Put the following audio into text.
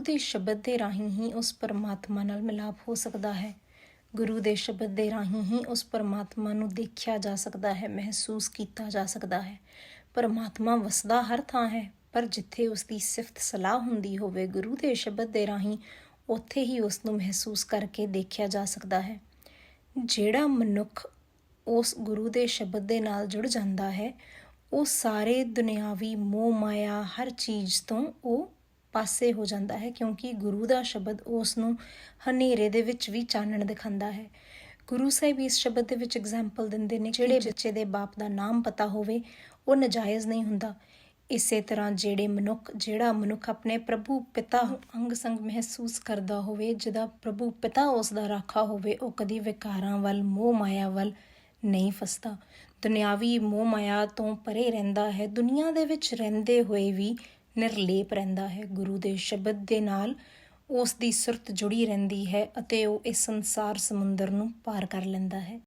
ਦੇ ਸ਼ਬਦ ਦੇ ਰਾਹੀਂ ਹੀ ਉਸ ਪਰਮਾਤਮਾ ਨਾਲ ਮਿਲਾਪ ਹੋ ਸਕਦਾ ਹੈ। ਗੁਰੂ ਦੇ ਸ਼ਬਦ ਦੇ ਰਾਹੀਂ ਹੀ ਉਸ ਪਰਮਾਤਮਾ ਨੂੰ ਦੇਖਿਆ ਜਾ ਸਕਦਾ ਹੈ, ਮਹਿਸੂਸ ਕੀਤਾ ਜਾ ਸਕਦਾ ਹੈ। ਪਰਮਾਤਮਾ ਵਸਦਾ ਹਰ ਥਾਂ ਹੈ, ਪਰ ਜਿੱਥੇ ਉਸ ਦੀ ਸਿਫਤ ਸਲਾਹ ਹੁੰਦੀ ਹੋਵੇ, ਗੁਰੂ ਦੇ ਸ਼ਬਦ ਦੇ ਰਾਹੀਂ ਉੱਥੇ ਹੀ ਉਸ ਨੂੰ ਮਹਿਸੂਸ ਕਰਕੇ ਦੇਖਿਆ ਜਾ ਸਕਦਾ ਹੈ। ਜਿਹੜਾ ਮਨੁੱਖ ਉਸ ਗੁਰੂ ਦੇ ਸ਼ਬਦ ਦੇ ਨਾਲ ਜੁੜ ਜਾਂਦਾ ਹੈ, ਉਹ ਸਾਰੇ ਦੁਨਿਆਵੀ ਮੋਹ, ਮਾਇਆ, ਹਰ ਚੀਜ਼ ਤੋਂ ਉਹ ਪਾਸੇ ਹੋ ਜਾਂਦਾ ਹੈ ਕਿਉਂਕਿ ਗੁਰੂ ਦਾ ਸ਼ਬਦ ਉਸ ਨੂੰ ਹਨੇਰੇ ਦੇ ਵਿੱਚ ਵੀ ਚਾਨਣ ਦਿਖਾਉਂਦਾ ਹੈ। ਗੁਰੂ ਸਾਹਿਬ ਇਸ ਸ਼ਬਦ ਦੇ ਵਿੱਚ ਐਗਜ਼ਾਮਪਲ ਦਿੰਦੇ ਨੇ ਜਿਹੜੇ ਬੱਚੇ ਦੇ ਬਾਪ ਦਾ ਨਾਮ ਪਤਾ ਹੋਵੇ ਉਹ ਨਜਾਇਜ਼ ਨਹੀਂ ਹੁੰਦਾ। ਇਸੇ ਤਰ੍ਹਾਂ ਜਿਹੜੇ ਮਨੁੱਖ ਜਿਹੜਾ ਮਨੁੱਖ ਆਪਣੇ ਪ੍ਰਭੂ ਪਿਤਾ ਅੰਗ ਸੰਗ ਮਹਿਸੂਸ ਕਰਦਾ ਹੋਵੇ ਜਿਹਦਾ ਪ੍ਰਭੂ ਪਿਤਾ ਉਸ ਦਾ ਰਾਖਾ ਹੋਵੇ ਉਹ ਕਦੀ ਵਿਕਾਰਾਂ ਵੱਲ ਮੋਹ ਮਾਇਆ ਵੱਲ ਨਹੀਂ ਫਸਦਾ। ਦੁਨਿਆਵੀ ਮੋਹ ਮਾਇਆ ਤੋਂ ਪਰੇ ਰਹਿੰਦਾ ਹੈ। ਦੁਨੀਆ ਦੇ ਵਿੱਚ ਰਹਿੰਦੇ ਹੋਏ ਵੀ ਨਿਰਲੇਪ ਰਹਿੰਦਾ ਹੈ। ਗੁਰੂ ਦੇ ਸ਼ਬਦ ਦੇ ਨਾਲ ਉਸ ਦੀ ਸੁਰਤ ਜੁੜੀ ਰਹਿੰਦੀ ਹੈ ਅਤੇ ਉਹ ਇਸ ਸੰਸਾਰ ਸਮੁੰਦਰ ਨੂੰ ਪਾਰ ਕਰ ਲੈਂਦਾ ਹੈ।